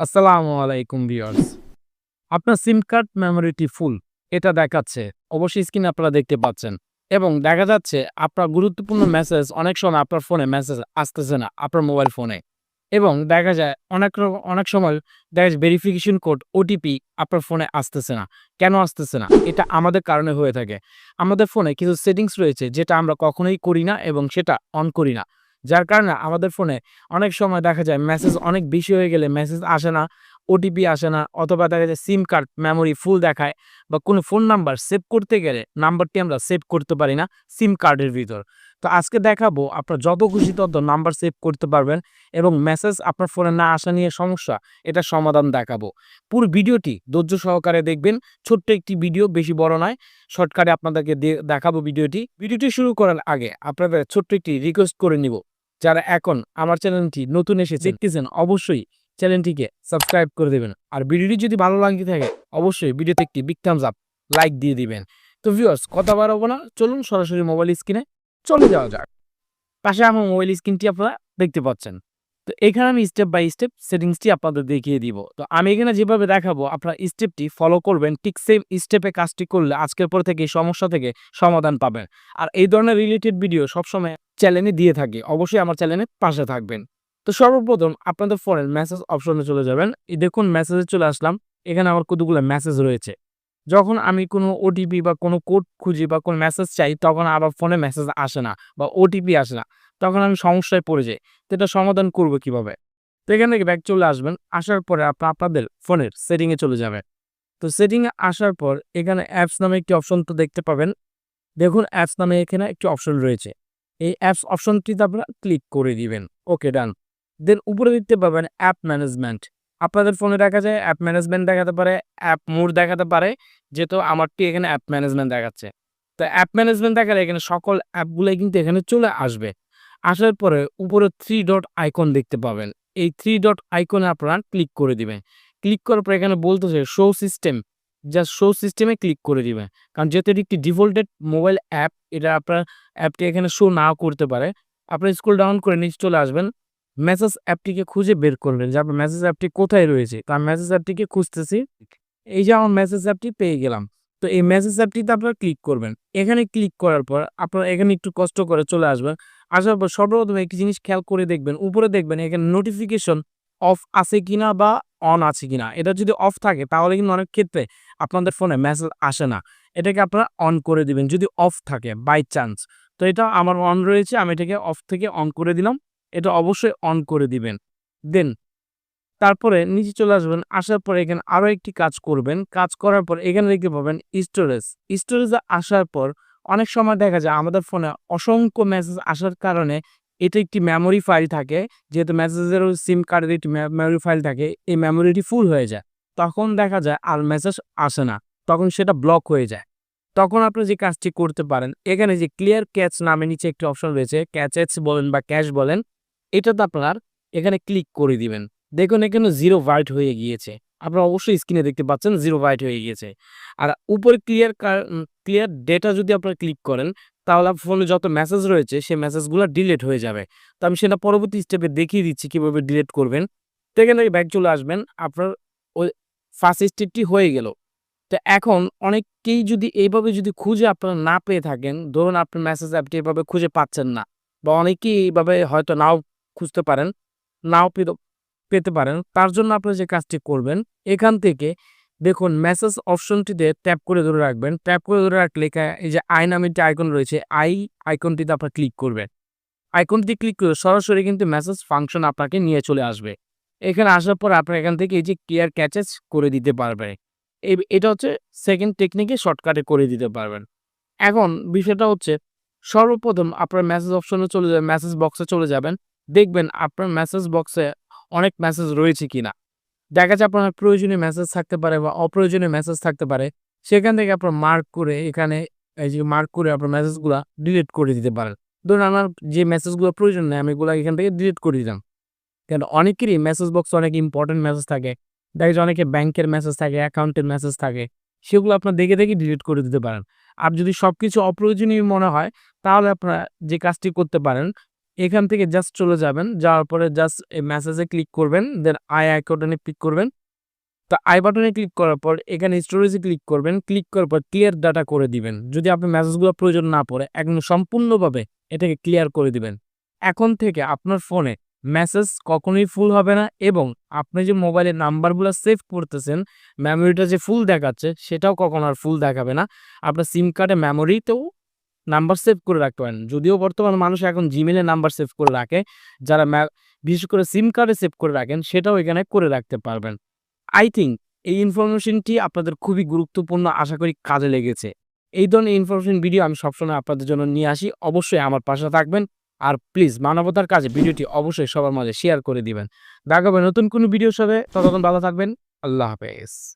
আসসালামু আলাইকুম ভিউয়ার্স। আপনার সিম কার্ড মেমোরিটি ফুল, এটা দেখাচ্ছে। অবশ্যই স্ক্রিনে আপনারা দেখতে পাচ্ছেন। এবং দেখা যাচ্ছে আপনার গুরুত্বপূর্ণ মেসেজ, অনেক সময় আপনার ফোনে মেসেজ আসতেছে না, আপনার মোবাইল ফোনে। এবং দেখা যায় অনেক অনেক সময় দেখা যায় ভেরিফিকেশন কোড ওটিপি আপনার ফোনে আসতেছে না। কেন আসতেছে না? এটা আমাদের কারণে হয়ে থাকে। আমাদের ফোনে কিছু সেটিংস রয়েছে, যেটা আমরা কখনোই করি না এবং সেটা অন করি না। যার কারণে আমাদের ফোনে অনেক সময় দেখা যায় মেসেজ অনেক বেশি হয়ে গেলে মেসেজ আসে না ওটিপি আসে না, অথবা দেখা যায় সিম কার্ড মেমোরি ফুল দেখায় বা কোনো ফোন নাম্বার সেভ করতে গেলে নাম্বারটি আমরা সেভ করতে পারি না সিম কার্ডের ভিতর। তো আজকে দেখাবো আপনার যত খুশি তত নাম্বার সেভ করতে পারবেন এবং মেসেজ আপনার ফোনে না আসা নিয়ে সমস্যা এটা সমাধান দেখাবো। পুরো ভিডিওটি ধৈর্য সহকারে দেখবেন, ছোট্ট একটি ভিডিও, বেশি বড় নয় শর্টকাটে আপনাদেরকে দেখাবো ভিডিওটি। ভিডিওটি শুরু করার আগে আপনাদের ছোট্ট একটি রিকোয়েস্ট করে নিব। যারা এখন আমার চ্যানেলটি নতুন এসে দেখতেছেন, অবশ্যই চ্যানেলটিকে সাবস্ক্রাইব করে দেবেন। আর ভিডিওটি যদি ভালো লাগে থাকে, অবশ্যই ভিডিওতে একটি বিগ থামস আপ লাইক দিয়ে দিবেন। তো ভিউয়ার্স কথা বাড়াবো না, চলুন সরাসরি মোবাইল স্ক্রিনে চলে যাওয়া যাক। পাশে আমার মোবাইল স্ক্রিনটি আপনারা দেখতে পাচ্ছেন। তো এখানে আমি স্টেপ বাই স্টেপ সেটিংসটি আপনাদের দেখিয়ে দিব। তো আমি এখানে যেভাবে দেখাবো, আপনারা স্টেপটি ফলো করবেন, ঠিক সেম স্টেপে কাজটি করলে আজকের পর থেকে সমস্যা থেকে সমাধান পাবেন। আর এই ধরনের রিলেটেড ভিডিও সবসময় চ্যানেলে দিয়ে থাকি, অবশ্যই আমার চ্যানেলের পাশে থাকবেন। তো সর্বপ্রথম আপনাদের ফোনের মেসেজ অপশনে চলে যাবেন। দেখুন মেসেজে চলে আসলাম, এখানে আমার কতগুলো মেসেজ রয়েছে। যখন আমি কোনো ওটিপি বা কোনো কোড খুঁজি বা কোনো মেসেজ চাই, তখন আবার ফোনে মেসেজ আসে না বা ওটিপি আসে না। তখন আমি সমস্যায় পড়ে যাই। তো এটা সমাধান করব কীভাবে? তো এখান থেকে ব্যাক চলে আসবেন। আসার পরে আপনার আপনাদের ফোনের সেটিংয়ে চলে যাবেন। তো সেটিংয়ে আসার পর এখানে অ্যাপস নামে একটি অপশন তো দেখতে পাবেন। দেখুন অ্যাপস নামে এখানে একটি অপশন রয়েছে। এই অ্যাপস অপশনটিতে আপনারা ক্লিক করে দিবেন। ওকে ডান দেন উপরে দেখতে পাবেন অ্যাপ ম্যানেজমেন্ট আপনাদের ফোনে দেখা যায় অ্যাপ ম্যানেজমেন্ট দেখাতে পারে অ্যাপ মোড দেখাতে পারে, যেহেতু আমারটি এখানে অ্যাপ ম্যানেজমেন্ট দেখাচ্ছে। তো অ্যাপ ম্যানেজমেন্ট দেখালে এখানে সকল অ্যাপগুলোই কিন্তু এখানে চলে আসবে। আসার পরে উপরে থ্রি ডট আইকন দেখতে পাবেন। এই থ্রি ডট আইকনে আপনারা ক্লিক করে দিবেন। ক্লিক করার পর এখানে বলতেছে শো সিস্টেম জাস্ট শো সিস্টেমে ক্লিক করে দিবেন। কারণ যেহেতু এটি একটি ডিফল্টেড মোবাইল অ্যাপ এটা আপনার অ্যাপটি এখানে শো নাও করতে পারে। আপনি স্কুল ডাউন করে নিচে চলে আসবেন। মেসেজ অ্যাপটিকে খুঁজে বের করবেন যে আপনার মেসেজ অ্যাপটি কোথায় রয়েছে। তো আমি মেসেজ অ্যাপটিকে খুঁজতেছি। এই যে আমার মেসেজ অ্যাপটি পেয়ে গেলাম। তো এই মেসেজ অ্যাপটিতে আপনারা ক্লিক করবেন। এখানে ক্লিক করার পর আপনারা এখানে একটু কষ্ট করে চলে আসবেন। আসার পর সর্বপ্রথম একটি জিনিস খেয়াল করে দেখবেন, উপরে দেখবেন এখানে নোটিফিকেশন অফ আছে কিনা বা অন আছে কিনা। এটা যদি অফ থাকে, তাহলে কিন্তু অনেক ক্ষেত্রে আপনাদের ফোনে মেসেজ আসে না। এটাকে আপনারা অন করে দিবেন, যদি অফ থাকে বাই চান্স তো এটা আমার অন রয়েছে, আমি এটাকে অফ থেকে অন করে দিলাম, এটা অবশ্যই অন করে দিবেন। দেন তারপরে নিচে চলে আসবেন, আসার পর এখানে আরও একটি কাজ করবেন। কাজ করার পর এখানে দেখতে পাবেন স্টোরেজ স্টোরেজে আসার পর অনেক সময় দেখা যায় আমাদের ফোনে অসংখ্য মেসেজ আসার কারণে এটা একটি মেমোরি ফাইল থাকে। যেহেতু মেসেজের সিম কার্ডের একটি মেমোরি ফাইল থাকে, এই মেমোরিটি ফুল হয়ে যায়। তখন দেখা যায় আর মেসেজ আসে না। তখন সেটা ব্লক হয়ে যায়। তখন আপনি যে কাজটি করতে পারেন, এখানে যে ক্লিয়ার ক্যাচ নামে নিচে একটি অপশন রয়েছে ক্যাচেস বলেন বা ক্যাশ বলেন, এটাতে আপনার এখানে ক্লিক করে দিবেন। দেখুন এখানে জিরো হোয়াইট হয়ে গিয়েছে। আপনারা অবশ্যই স্ক্রিনে দেখতে পাচ্ছেন জিরো হোয়াইট হয়ে গিয়েছে। আর উপরে ক্লিয়ার ক্লিয়ার ডেটা যদি আপনারা ক্লিক করেন, তাহলে ফোনে যত মেসেজ রয়েছে, সেই মেসেজগুলো ডিলিট হয়ে যাবে। তো আমি সেটা পরবর্তী স্টেপে দেখিয়ে দিচ্ছি কীভাবে ডিলিট করবেন। তো এখানে ব্যাক চলে আসবেন, আপনার ওই ফার্স্ট স্টেপটি হয়ে গেল। তো এখন অনেককেই যদি এইভাবে যদি খুঁজে আপনারা না পেয়ে থাকেন, ধরুন আপনার মেসেজ অ্যাপটি এভাবে খুঁজে পাচ্ছেন না, বা অনেকেই এইভাবে হয়তো নাও খুঁজতে পারেন, নাও পেতে পারেন, তার জন্য আপনারা যে কাজটি করবেন, এখান থেকে দেখুন মেসেজ অপশনটিতে ট্যাপ করে ধরে রাখবেন। ট্যাপ করে ধরে রাখলে এই যে আই নামে একটি আইকন রয়েছে আই আইকনটিতে আপনার ক্লিক করবেন। আইকনটি ক্লিক করে সরাসরি কিন্তু মেসেজ ফাংশন আপনাকে নিয়ে চলে আসবে। এখানে আসার পর আপনার এখান থেকে এই যে ক্লিয়ার ক্যাচেস করে দিতে পারবে এটা হচ্ছে সেকেন্ড টেকনিকে শর্টকাটে করে দিতে পারবেন। এখন বিষয়টা হচ্ছে, সর্বপ্রথম আপনার মেসেজ অপশনে চলে যাবেন মেসেজ বক্সে চলে যাবেন। দেখবেন আপনার মেসেজ বক্সে অনেক মেসেজ রয়েছে কিনা। দেখা যাচ্ছে আপনার প্রয়োজনীয় মেসেজ থাকতে পারে বা অপ্রয়োজনীয় মেসেজ থাকতে পারে, সেখান থেকে আপনার মার্ক করে এখানে এই যে মার্ক করে আপনার মেসেজগুলো ডিলিট করে দিতে পারেন। ধরুন আমার যে মেসেজগুলো প্রয়োজন নেই, আমি এগুলো এখান থেকে ডিলিট করে দিলাম। কেন? অনেকেরই মেসেজ বক্স অনেক ইম্পর্টেন্ট মেসেজ থাকে। দেখা যায় অনেকে ব্যাংকের মেসেজ থাকে অ্যাকাউন্টের মেসেজ থাকে, সেগুলো আপনার দেখে দেখে ডিলিট করে দিতে পারেন। আর যদি সব কিছু অপ্রয়োজনীয় মনে হয়, তাহলে আপনারা যে কাজটি করতে পারেন এখান থেকে জাস্ট চলে যাবেন। যাওয়ার পরে জাস্ট এই মেসেজে ক্লিক করবেন। দেন আই আই আইকনে ক্লিক করবেন। তো আই বাটনে ক্লিক করার পর এখানে স্টোরেজে ক্লিক করবেন। ক্লিক করার পর ক্লিয়ার ডাটা করে দিবেন। যদি আপনি মেসেজগুলো প্রয়োজন না পড়ে, একদম সম্পূর্ণভাবে এটাকে ক্লিয়ার করে দিবেন। এখন থেকে আপনার ফোনে মেসেজ কখনোই ফুল হবে না এবং আপনি যে মোবাইলের নাম্বারগুলো সেভ করতেছেন মেমোরিটা যে ফুল দেখাচ্ছে, সেটাও কখনো আর ফুল দেখাবে না। আপনার সিম কার্ডে মেমোরিতেও নাম্বার সেভ করে রাখতে পারেন। যদিও বর্তমান মানুষ এখন জিমেলে নাম্বার সেভ করে রাখে, যারা বিশেষ করে সিম কার্ডে সেভ করে রাখেন, সেটাও এখানে করে রাখতে পারবেন। আই থিঙ্ক এই ইনফরমেশনটি আপনাদের খুবই গুরুত্বপূর্ণ, আশা করি কাজে লেগেছে। এই ধরনের ইনফরমেশন ভিডিও আমি সবসময় আপনাদের জন্য নিয়ে আসি। অবশ্যই আমার পাশে থাকবেন। আর প্লিজ মানবতার কাজে ভিডিওটি অবশ্যই সবার মাঝে শেয়ার করে দিবেন। দেখা হবে নতুন কোনো ভিডিওর সাথে। ততক্ষণ ভালো থাকবেন। আল্লাহ হাফেজ।